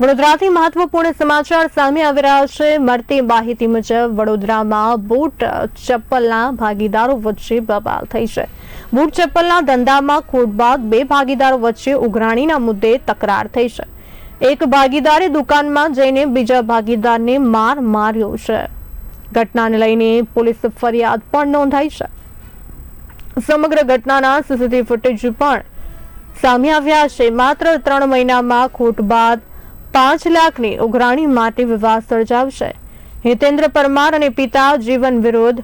વડોદરાથી મહત્વપૂર્ણ સમાચાર સામે આવી રહ્યા છે. મળતી માહિતી મુજબ, વડોદરામાં બૂટ ચપ્પલના ભાગીદારો વચ્ચે બબાલ થઈ છે. બૂટ ચપ્પલના ધંધામાં ખોટ બાદ બે ભાગીદારો વચ્ચે ઉઘરાણીના મુદ્દે તકરાર થઈ છે. એક ભાગીદારે દુકાનમાં જઈને બીજા ભાગીદારને માર માર્યો છે. ઘટનાને લઈને પોલીસ ફરિયાદ પણ નોંધાઈ છે. સમગ્ર ઘટનાના સીસીટીવી ફૂટેજ પણ સામે આવ્યા છે. માત્ર ત્રણ મહિનામાં ખોટ બાદ પાંચ લાખની ઉઘરાણી માટે વિવાદ સર્જાવશે. હિતેન્દ્ર પરમાર અને પિતા જીવન વિરોધ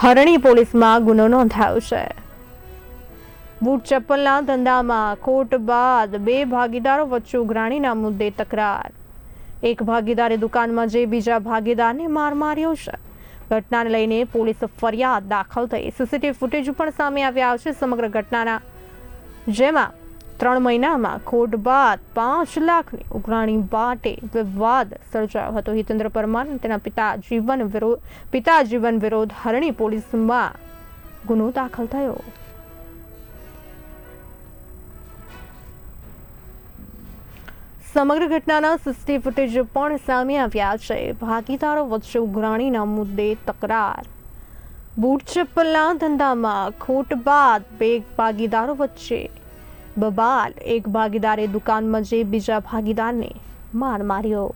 હરણી પોલીસમાં ગુનો નોંધાયો છે. બૂટ ચપ્પલના ધંધામાં ખોટ બાદ બે ભાગીદારો વચ્ચે ઉઘરાણીના મુદ્દે તકરાર. એક ભાગીદારે દુકાનમાં જે બીજા ભાગીદારને માર માર્યો છે. ઘટનાને લઈને પોલીસ ફરિયાદ દાખલ થઈ. સીસીટીવી ફૂટેજ પણ સામે આવ્યા છે. સમગ્ર ઘટનાના જેમાં ત્રણ મહિનામાં ખોટ બાદ પાંચ લાખની ઉઘરાણી માટે વિવાદ સર્જાયો હતો. હિતેન્દ્ર પરમાર તેના પિતા જીવન વિરોધ પિતા જીવન વિરોધ હરણી પોલીસમાં ગુનો દાખલ થયો. સમગ્ર ઘટનાના સીસીટીવી ફૂટેજ પણ સામે આવ્યા છે. ભાગીદારો વચ્ચે ઉઘરાણીના મુદ્દે તકરાર. બૂટ ચપ્પલના ધંધામાં ખોટ બાદ બે ભાગીદારો વચ્ચે બબાલ એક ભાગીદારે દુકાનમાં જઈ બીજા ભાગીદારને માર માર્યો.